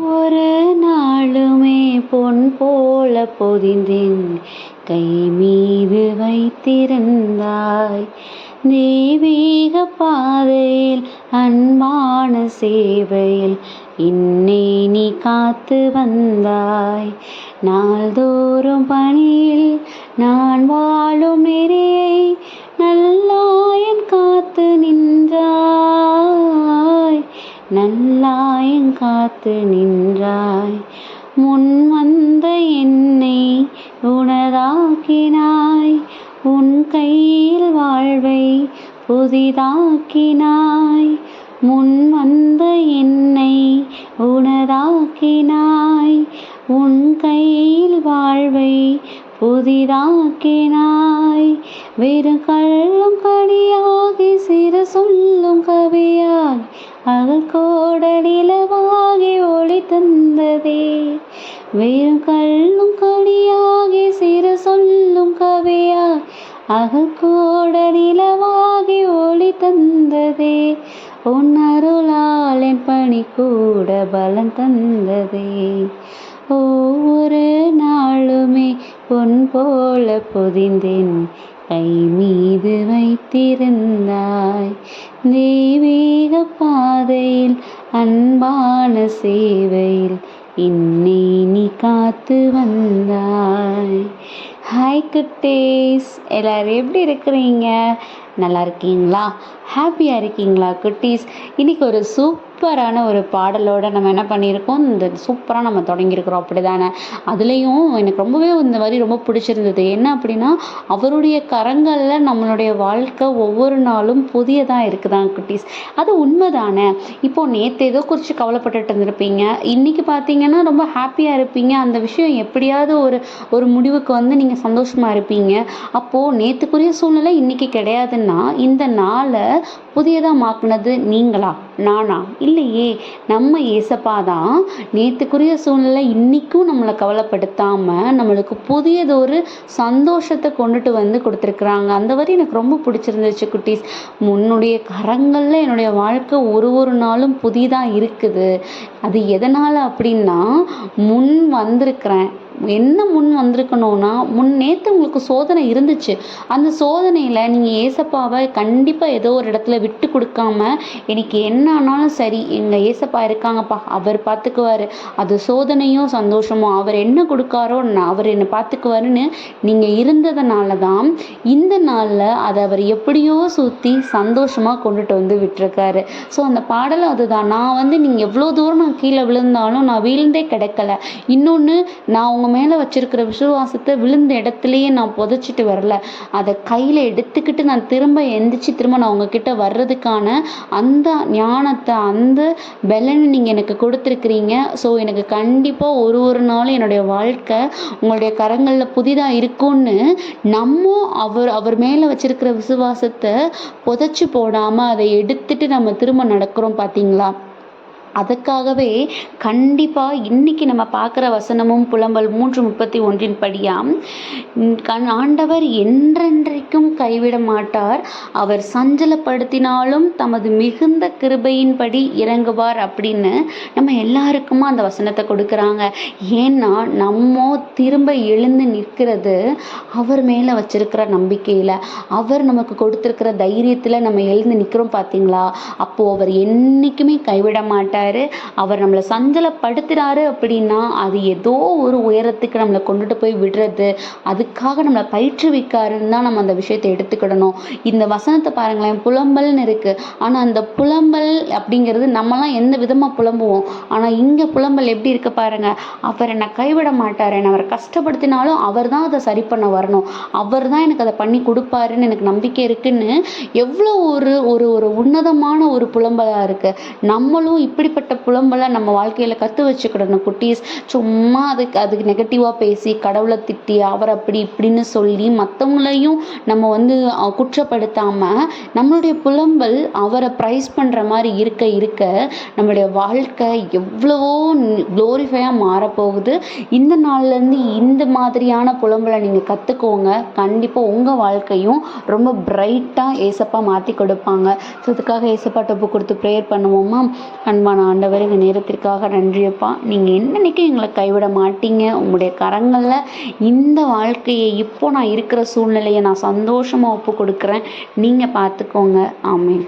ஒரு நாளுமே பொன் போல பொதிந்தென். கை மீது வைத்திருந்தாய். தெய்வீக பாதையில் அன்பான சேவையில் என்னை நீ காத்து வந்தாய். நாள்தோறும் பணியில் நான் வாழும் நிறைய காத்து நின்றாய். முன் வந்த என்னை உனதாக்கினாய் உன் கையில் வாழ்வை புதிதாக்கினாய். முன் வந்த என்னை உனதாக்கினாய் உன் கையில் வாழ்வை புதிதாக்கினாய். வெறும் கள்ளும் கடியாகி சிறு சொல்லும் கவியாய் அவள் கோடலிலவாகி ஒளி தந்ததே. வெறும் கல்லும் கனியாகி சிறு சொல்லும் கவியாய் அகல் கோடலிலவாகி ஒளி தந்ததே. உன் அருளால் என் பணி கூட பலன் தந்ததே. ஒவ்வொரு நாளுமே பொன் போல பொதிந்தேன் கை மீது வைத்திருந்தாய். தெய்வீக பாதையில் அன்பான சேவையில் என்னை நீ காத்து வந்தாய். ஹாய் குட்டேஸ் எல்லோரும் எப்படி இருக்கிறீங்க? நல்லா இருக்கீங்களா? ஹாப்பியாக இருக்கீங்களா குட்டீஸ்? இன்றைக்கி ஒரு சூப்பரான ஒரு பாடலோடு நம்ம என்ன பண்ணியிருக்கோம்? இந்த சூப்பராக நம்ம தொடங்கியிருக்கிறோம் அப்படி தானே அதுலேயும் எனக்கு ரொம்பவே இந்த வரி ரொம்ப பிடிச்சிருந்தது. என்ன அப்படின்னா அவருடைய கரங்களில் நம்மளுடைய வாழ்க்கை ஒவ்வொரு நாளும் புதியதாக இருக்குதான் குட்டீஸ். அது உண்மை தானே இப்போது நேற்று ஏதோ குறித்து கவலைப்பட்டுட்டு இருந்திருப்பீங்க. இன்றைக்கி பார்த்தீங்கன்னா ரொம்ப ஹாப்பியாக இருப்பீங்க. அந்த விஷயம் எப்படியாவது ஒரு ஒரு முடிவுக்கு வந்து நீங்கள் சந்தோஷமாக இருப்பீங்க. அப்போது நேற்றுக்குரிய சூழ்நிலை இன்றைக்கி கிடையாதுன்னா இந்த நாளை புதியதாக மாக்குனது நீங்களா? நானா? இல்லையே. நம்ம ஏசப்பா தான் நேற்றுக்குரிய சூழ்நிலை இன்றைக்கும் நம்மளை கவலைப்படுத்தாமல் நம்மளுக்கு புதியதொரு சந்தோஷத்தை கொண்டுட்டு வந்து கொடுத்துருக்குறாங்க. அந்த வரி எனக்கு ரொம்ப பிடிச்சிருந்துச்சு குட்டீஸ். முன்னுடைய கரங்களில் என்னுடைய வாழ்க்கை ஒரு ஒரு நாளும் புதிதாக இருக்குது. அது எதனால் அப்படின்னா முன் வந்திருக்கிறேன். என்ன முன் வந்திருக்கணும்னா முன் நேற்று உங்களுக்கு சோதனை இருந்துச்சு. அந்த சோதனையில் நீங்கள் ஏசப்பாவை கண்டிப்பாக ஏதோ ஒரு இடத்துல விட்டு கொடுக்காம எனக்கு என்ன ஆனாலும் சரி எங்கள் ஏசப்பா இருக்காங்கப்பா அவர் பார்த்துக்குவார் அது சோதனையும் சந்தோஷமும். அவர் என்ன கொடுக்காரோ அவர் என்னை பார்த்துக்குவாருன்னு நீங்கள் இருந்ததுனால தான் இந்த நாளில் அதை அவர் எப்படியோ சுற்றி சந்தோஷமாக கொண்டுட்டு வந்து விட்டுருக்காரு. ஸோ அந்த பாடல் அதுதான். நான் வந்து நீங்கள் எவ்வளோ தூரம் நான் கீழே விழுந்தாலும் நான் வீழ்ந்தே கிடைக்கல. இன்னொன்று நான் உங்கள் மேலே வச்சிருக்கிற விசுவாசத்தை விழுந்த இடத்துலையே நான் புதைச்சிட்டு வரல. அதை கையில் எடுத்துக்கிட்டு நான் திரும்ப எந்திரிச்சு திரும்ப நான் உங்ககிட்ட வர்றதுக்கான அந்த ஞானத்தை அந்த பலனை நீங்கள் எனக்கு கொடுத்துருக்குறீங்க. ஸோ எனக்கு கண்டிப்பாக ஒரு ஒரு நாளும் என்னுடைய வாழ்க்கை உங்களுடைய கரங்களில் புதிதாக இருக்கும்னு நம்ம அவர் அவர் மேலே வச்சிருக்கிற விசுவாசத்தை புதைச்சி போடாமல் அதை எடுத்துட்டு நம்ம திரும்ப நடக்கிறோம் பார்த்தீங்களா அதுக்காகவே கண்டிப்பாக இன்றைக்கி நம்ம பார்க்குற வசனமும் புலம்பல் மூன்று முப்பத்தி ஒன்றின் படியாம் கண் ஆண்டவர் என்றென்றைக்கும் கைவிட மாட்டார். அவர் சஞ்சலப்படுத்தினாலும் தமது மிகுந்த கிருபையின்படி இறங்குவார் அப்படின்னு நம்ம எல்லாருக்குமா அந்த வசனத்தை கொடுக்குறாங்க. ஏன்னா நம்ம திரும்ப எழுந்து நிற்கிறது அவர் மேலே வச்சிருக்கிற நம்பிக்கையில். அவர் நமக்கு கொடுத்துருக்கிற தைரியத்தில் நம்ம எழுந்து நிற்கிறோம் பார்த்தீங்களா அப்போது அவர் என்றைக்குமே கைவிட மாட்டார். பண்ணுறாரு அவர் நம்மளை சஞ்சலப்படுத்துகிறாரு அப்படின்னா அது ஏதோ ஒரு உயரத்துக்கு நம்மளை கொண்டுட்டு போய் விடுறது. அதுக்காக நம்மளை பயிற்றுவிக்காருன்னு தான் நம்ம அந்த விஷயத்தை எடுத்துக்கிடணும். இந்த வசனத்தை பாருங்களேன் புலம்பல்னு இருக்குது ஆனால் அந்த புலம்பல் அப்படிங்கிறது நம்மலாம் எந்த விதமாக புலம்புவோம்? ஆனால் இங்கே புலம்பல் எப்படி இருக்கு பாருங்க. அவர் என்னை கைவிட மாட்டார். என்னை அவர் கஷ்டப்படுத்தினாலும் அவர் தான் அதை சரி பண்ண வரணும். அவர் தான் எனக்கு அதை பண்ணி கொடுப்பாருன்னு எனக்கு நம்பிக்கை இருக்குன்னு எவ்வளோ ஒரு ஒரு ஒரு உன்னதமான ஒரு புலம்பலாக இருக்குது நம்மளும் இப்படி இப்படிப்பட்ட புலம்பெல்லாம் நம்ம வாழ்க்கையில் கற்று வச்சுக்கிடணும் குட்டீஸ். சும்மா அதுக்கு அதுக்கு நெகட்டிவாக பேசி கடவுளை திட்டி அவர் அப்படி இப்படின்னு சொல்லி மற்றவங்களையும் நம்ம வந்து குற்றப்படுத்தாமல் நம்மளுடைய புலம்பல் அவரை ப்ரைஸ் பண்ணுற மாதிரி இருக்க இருக்க நம்மளுடைய வாழ்க்கை எவ்வளவோ க்ளோரிஃபையாக மாறப்போகுது. இந்த நாள்லேருந்து இந்த மாதிரியான புலம்பலை நீங்கள் கற்றுக்கோங்க கண்டிப்பாக உங்கள் வாழ்க்கையும் ரொம்ப பிரைட்டாக ஏசப்பா மாற்றி கொடுப்பாங்க. ஸோ அதுக்காக ஏசப்பா டப்பு கொடுத்து ப்ரேயர் பண்ணுவோமா? அன்பான ஆண்டவர் இந்த நேரத்திற்காக நன்றியப்பா. நீங்கள் என்னன்னைக்கும் எங்களை கைவிட மாட்டீங்க? உங்களுடைய கரங்களில் இந்த வாழ்க்கையை இப்போ நான் இருக்கிற சூழ்நிலையை நான் சந்தோஷமாக ஒப்பு கொடுக்குறேன். நீங்கள் பார்த்துக்கோங்க. ஆமீன்.